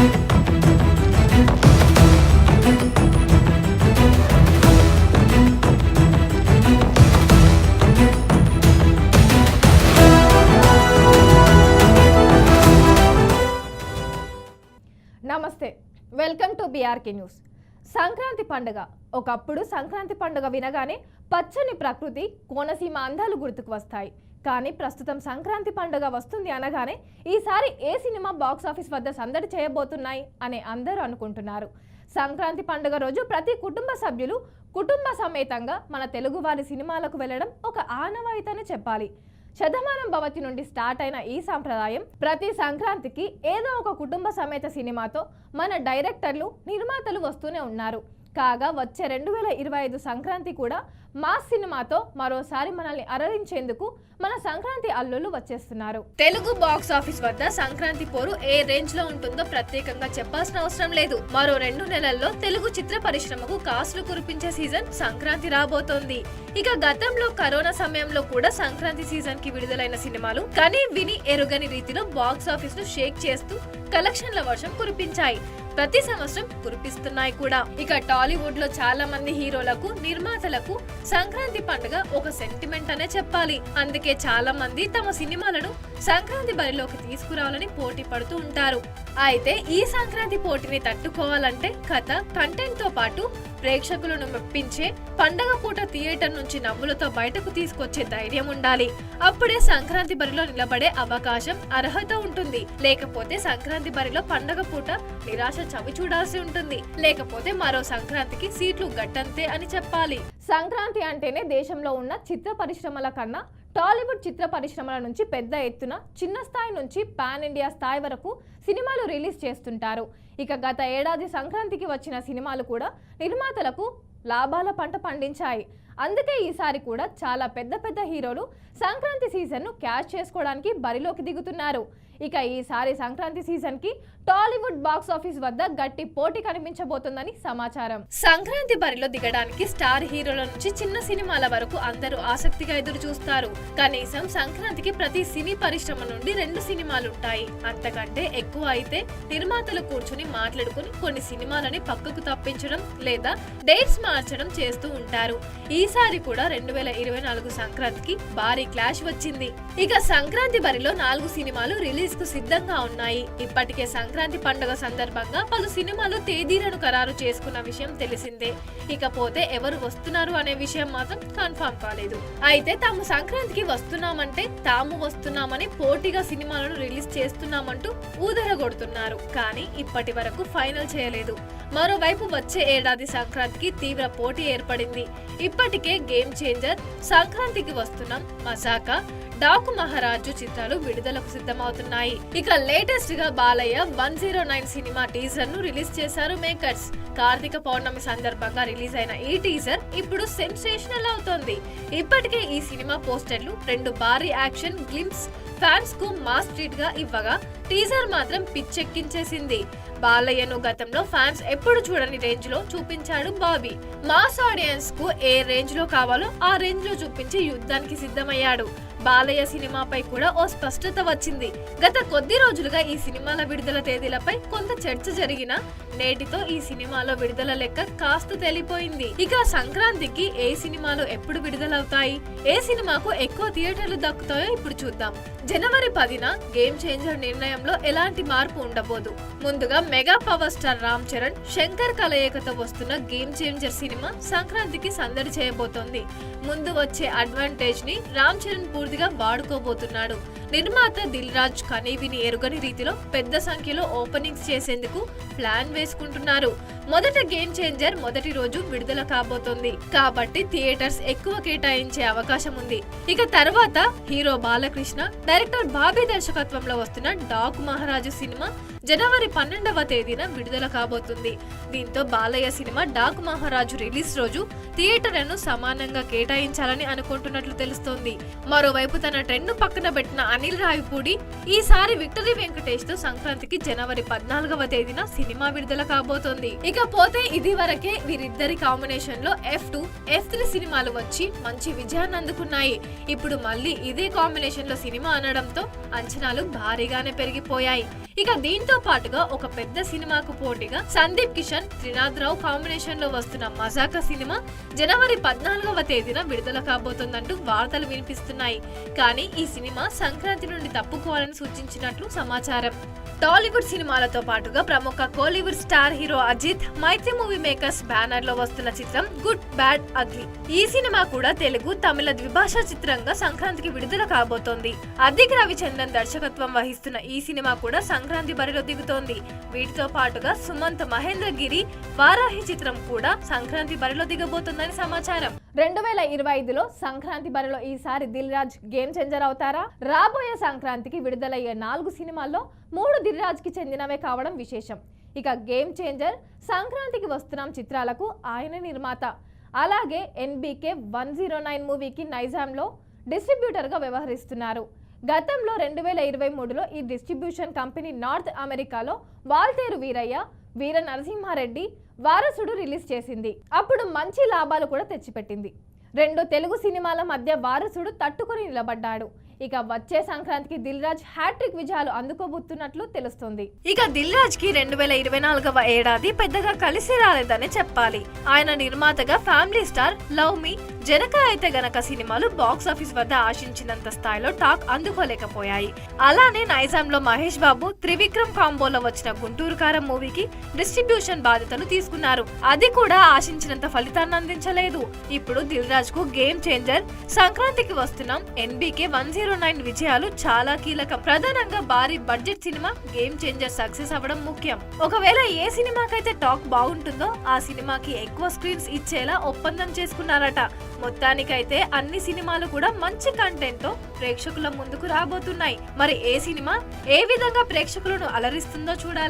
నమస్తే welcome to BRK news Sankranti పండుగ. ఒకప్పుడు సంక్రాంతి పండుగ వినగానే పచ్చని ప్రకృతి కోనసీమ అందాలు గుర్తుకు వస్తాయి. కానీ ప్రస్తుతం సంక్రాంతి పండుగ వస్తుంది అనగానే ఈసారి ఏ సినిమా బాక్స్ ఆఫీస్ వద్ద సందడి చేయబోతున్నాయి అని అందరూ అనుకుంటున్నారు. సంక్రాంతి పండుగ రోజు ప్రతి కుటుంబ సభ్యులు కుటుంబ సమేతంగా మన తెలుగువారి సినిమాలకు వెళ్ళడం ఒక ఆనవాయితని చెప్పాలి. శతమానం భవతి నుండి స్టార్ట్ అయిన ఈ సాంప్రదాయం ప్రతి సంక్రాంతికి ఏదో ఒక కుటుంబ సమేత సినిమాతో మన డైరెక్టర్లు నిర్మాతలు వస్తూనే ఉన్నారు. కాగా వచ్చే రెండు వేల ఇరవై ఐదు సంక్రాంతి కూడా మా సినిమాతో మరోసారి మనల్ని అరరించేందుకు మన సంక్రాంతి అల్లులు వచ్చేస్తున్నారు. తెలుగు బాక్స్ ఆఫీస్ వద్ద సంక్రాంతి పోరు ఏ రేంజ్లో ఉంటుందో ప్రత్యేకంగా చెప్పాల్సిన అవసరం లేదు. మరో రెండు నెలల్లో తెలుగు చిత్ర పరిశ్రమకు కాసులు కురిపించే సీజన్ సంక్రాంతి రాబోతోంది. ఇక గతంలో కరోనా సమయంలో కూడా సంక్రాంతి సీజన్కి విడుదలైన సినిమాలు కని విని ఎరుగని రీతిలో బాక్స్ ఆఫీస్ను షేక్ చేస్తూ కలెక్షన్ల వర్షం కురిపించాయి. ప్రతి సంవత్సరం కురిపిస్తున్నాయి కూడా. ఇక టాలీవుడ్లో చాలా మంది హీరోలకు నిర్మాతలకు సంక్రాంతి పండుగ ఒక సెంటిమెంట్ అనే చెప్పాలి. అందుకే చాలా మంది తమ సినిమాలను సంక్రాంతి బరిలోకి తీసుకురావాలని పోటీ పడుతూ ఉంటారు. అయితే ఈ సంక్రాంతి పోటీని తట్టుకోవాలంటే కథ కంటెంట్తో పాటు ప్రేక్షకులను మెప్పించే పండగ పూట థియేటర్ నుంచి నవ్వులతో బయటకు తీసుకొచ్చే ధైర్యం ఉండాలి. అప్పుడే సంక్రాంతి బరిలో నిలబడే అవకాశం అర్హత ఉంటుంది. లేకపోతే సంక్రాంతి బరిలో పండగ పూట నిరాశ చవి చూడాల్సి ఉంటుంది. లేకపోతే మరో సంక్రాంతికి సీట్లు గట్టంతే అని చెప్పాలి. సంక్రాంతి అంటేనే దేశంలో ఉన్న చిత్ర పరిశ్రమల కన్నా టాలీవుడ్ చిత్ర పరిశ్రమల నుంచి పెద్ద ఎత్తున చిన్న స్థాయి నుంచి పాన్ ఇండియా స్థాయి వరకు సినిమాలు రిలీజ్ చేస్తుంటారు. ఇక గత ఏడాది సంక్రాంతికి వచ్చిన సినిమాలు కూడా నిర్మాతలకు లాభాల పంట పండించాయి. అందుకే ఈసారి కూడా చాలా పెద్ద పెద్ద హీరోలు సంక్రాంతి సీజన్ను క్యాచ్ చేసుకోవడానికి బరిలోకి దిగుతున్నారు. ఇక ఈసారి సంక్రాంతి సీజన్కి టాలీవుడ్ బాక్స్ ఆఫీస్ వద్ద గట్టి పోటీ కనిపించబోతుందని సమాచారం. సంక్రాంతి బరిలో దిగడానికి స్టార్ హీరోల నుంచి చిన్న సినిమాల వరకు అందరూ ఆసక్తిగా ఎదురు చూస్తారు కనీసం సంక్రాంతికి ప్రతి సినీ పరిశ్రమ నుండి రెండు సినిమాలుంటాయి. అంతకంటే ఎక్కువ అయితే నిర్మాతలు కూర్చుని మాట్లాడుకుని కొన్ని సినిమాలని పక్కకు తప్పించడం లేదా డేట్స్ మార్చడం చేస్తూ ఉంటారు. ఈ ఈసారి కూడా రెండు వేల ఇరవై నాలుగు సంక్రాంతికి భారీ క్లాష్ వచ్చింది. ఇక సంక్రాంతి బరిలో నాలుగు సినిమాలు రిలీజ్కు సిద్ధంగా ఉన్నాయి. ఇప్పటికే సంక్రాంతి పండుగ సందర్భంగా పలు సినిమాలు తేదీలను ఖరారు చేసుకున్న విషయం తెలిసిందే. ఇకపోతే ఎవరు వస్తున్నారు అనే విషయం మాత్రం కన్ఫర్మ్ కాలేదు. అయితే తాము సంక్రాంతికి వస్తున్నామంటే తాము వస్తున్నామని పోటీగా సినిమాలను రిలీజ్ చేస్తున్నామంటూ ఊదరగొడుతున్నారు. కానీ ఇప్పటి వరకు ఫైనల్ చేయలేదు. మరోవైపు వచ్చే ఏడాది సంక్రాంతికి తీవ్ర పోటీ ఏర్పడింది. ఇప్పటికే గేమ్ చేంజర్ సంక్రాంతికి వస్తున్నాం. మజాకా డాకు మహారాజు చిత్రాలు విడుదలకు సిద్ధమవుతున్నాయి. ఇక లేటెస్ట్గా Balayya one zero nine cinema టీజర్ను release చేశారు మేకర్స్. కార్తీక పౌర్ణమి సందర్భంగా రిలీజ్ అయిన ఈ టీజర్ ఇప్పుడు సెన్సేషనల్ అవుతోంది. ఇప్పటికే ఈ సినిమా పోస్టర్లు రెండు భారీ యాక్షన్ గ్లిమ్స్ ఫ్యాన్స్కు మాస్ ట్రీట్గా ఇవ్వగా టీజర్ మాత్రం పిచ్చెక్కించేసింది. బాలయ్యను గతంలో ఫ్యాన్స్ ఎప్పుడు చూడని రేంజ్లో చూపించాడు బాబీ. మాస్ ఆడియన్స్కు ఏ రేంజ్లో కావాలో ఆ రేంజ్లో చూపించి యుద్ధానికి సిద్ధమయ్యాడు. బాలయ్య సినిమాపై కూడా ఓ స్పష్టత వచ్చింది. గత కొద్ది రోజులుగా ఈ సినిమాల విడుదల తేదీలపై కొంత చర్చ జరిగిన నేటితో ఈ సినిమాలో విడుదల లెక్క కాస్త తేలిపోయింది. ఇక సంక్రాంతికి ఏ సినిమాలు ఎప్పుడు విడుదలవుతాయి? ఏ సినిమాకు ఎక్కువ థియేటర్లు దక్కుతాయో ఇప్పుడు చూద్దాం. జనవరి పదిన గేమ్ చేంజర్ నిర్ణయంలో ఎలాంటి మార్పు ఉండబోదు. ముందుగా mega power star Ram Charan Shankar కలయికతో వస్తున్న గేమ్ చేంజర్ సినిమా సంక్రాంతికి సందడి చేయబోతోంది. ముందు వచ్చే అడ్వాంటేజ్ని రామ్ చరణ్ పూర్తిగా వాడుకోబోతున్నాడు. నిర్మాత దిల్ రాజ్ కనీవిని ఎరుగని రీతిలో పెద్ద సంఖ్యలో ఓపెనింగ్స్ చేసేందుకు ప్లాన్ వేసుకుంటున్నారు. మొదట గేమ్ చేంజర్ మొదటి రోజు విడుదల కాబోతోంది. కాబట్టి థియేటర్స్ ఎక్కువ కేటాయించే అవకాశం ఉంది. ఇక తర్వాత హీరో బాలకృష్ణ డైరెక్టర్ బాబీ దర్శకత్వంలో వస్తున్న డాక్ మహారాజు సినిమా జనవరి పన్నెండవ తేదీన విడుదల కాబోతుంది. దీంతో బాలయ్య సినిమా డాక్ మహారాజు రిలీజ్ రోజు థియేటర్లను సమానంగా కేటాయించాలని అనుకుంటున్నట్లు తెలుస్తోంది. మరోవైపు తన ట్రెండ్ పక్కన పెట్టిన అనిల్ రావిపూడి ఈసారి విక్టరీ వెంకటేష్తో సంక్రాంతికి జనవరి పద్నాలుగవ తేదీన సినిమా విడుదల కాబోతోంది. ఇకపోతే ఇది వరకే వీరిద్దరి కాంబినేషన్లో ఎఫ్ టూ ఎఫ్ త్రీ సినిమాలు వచ్చి మంచి విజయాన్ని అందుకున్నాయి. ఇప్పుడు మళ్ళీ ఇదే కాంబినేషన్లో సినిమా అనడంతో అంచనాలు భారీగానే పెరిగిపోయాయి. ఇక దీంతో పాటుగా ఒక పెద్ద సినిమాకు పోటీగా సందీప్ కిషన్ త్రినాథ్ రావు కాంబినేషన్లో వస్తున్న మజాక సినిమా జనవరి పద్నాలుగవ తేదీన విడుదల కాబోతోందంటూ వార్తలు వినిపిస్తున్నాయి. కానీ ఈ సినిమా సంక్రాంతి నుండి తప్పుకోవాలని సూచించినట్లు సమాచారం. టాలీవుడ్ సినిమాలతో పాటుగా ప్రముఖ Kollywood star hero Ajith Mythri movie makers బ్యానర్లో వస్తున్న చిత్రం గుడ్ బ్యాడ్ అగ్లీ ఈ సినిమా కూడా తెలుగు తమిళ ద్విభాషా చిత్రంగా సంక్రాంతికి విడుదల కాబోతోంది. అద్దిక రవిచంద్రన్ దర్శకత్వం వహిస్తున్న ఈ సినిమా కూడా సంక్రాంతి బరిలో దిగుతోంది. వీటితో పాటుగా సుమంత్ మహేంద్రగిరి వారాహి చిత్రం కూడా సంక్రాంతి బరిలో దిగబోతుందని సమాచారం. రెండు వేల ఇరవై ఐదులో సంక్రాంతి బరిలో ఈసారి దిల్ రాజ్ గేమ్ చేంజర్ అవుతారా? రాబోయే సంక్రాంతికి విడుదలయ్యే నాలుగు సినిమాల్లో మూడు దిల్ రాజ్కి చెందినవే కావడం విశేషం. ఇక గేమ్ చేంజర్ సంక్రాంతికి వస్తున్నాం చిత్రాలకు ఆయన నిర్మాత. అలాగే ఎన్బీకే వన్ జీరో నైన్ మూవీకి నైజాంలో డిస్ట్రిబ్యూటర్గా వ్యవహరిస్తున్నారు. గతంలో రెండు వేల ఇరవై మూడులో ఈ డిస్ట్రిబ్యూషన్ కంపెనీ నార్త్ అమెరికాలో వాల్తేరు వీరయ్య వీర నరసింహారెడ్డి వారసుడు రిలీజ్ చేసింది. అప్పుడు మంచి లాభాలు కూడా తెచ్చిపెట్టింది. రెండు తెలుగు సినిమాల మధ్య వారసుడు తట్టుకొని నిలబడ్డాడు. ఇక వచ్చే సంక్రాంతికి దిల్ రాజ్ హ్యాట్రిక్ విజయాలు అందుకోబోతున్నట్లు తెలుస్తుంది. ఇక దిల్ రాజ్కి రెండు వేల ఇరవై నాలుగవ ఏడాది పెద్దగా కలిసి రాలేదని చెప్పాలి. ఆయన నిర్మాతగా family star love me Janaka Aithe Ganaka సినిమాలు బాక్స్ ఆఫీస్ వద్ద ఆశించినంత స్థాయిలో టాక్ అందుకోలేకపోయాయి. అలానే నైజాంలో మహేష్ బాబు త్రివిక్రమ్ కాంబోలో వచ్చిన గుంటూరు కారం మూవీకి డిస్ట్రిబ్యూషన్ బాధ్యతలు తీసుకున్నారు. అది కూడా ఆశించినంత ఫలితాన్ని అందించలేదు. ఇప్పుడు దిల్ రాజ్కు గేమ్ చేంజర్. సంక్రాంతికి వస్తున్నాం. ఎన్బీకే వన్ జీరో నైన్ విజయాలు చాలా కీలకం. ప్రధానంగా భారీ budget cinema game changer success అవ్వడం ముఖ్యం. ఒకవేళ ఏ సినిమాకైతే టాక్ బాగుంటుందో ఆ సినిమాకి ఎక్కువ స్క్రీన్స్ ఇచ్చేలా ఒప్పందం చేసుకున్నారట. మొత్తానికైతే అన్ని సినిమాలు కూడా మంచి కంటెంట్తో ప్రేక్షకుల ముందుకు రాబోతున్నాయి. మరి ఏ సినిమా ఏ విధంగా ప్రేక్షకులను అలరిస్తుందో చూడాలి.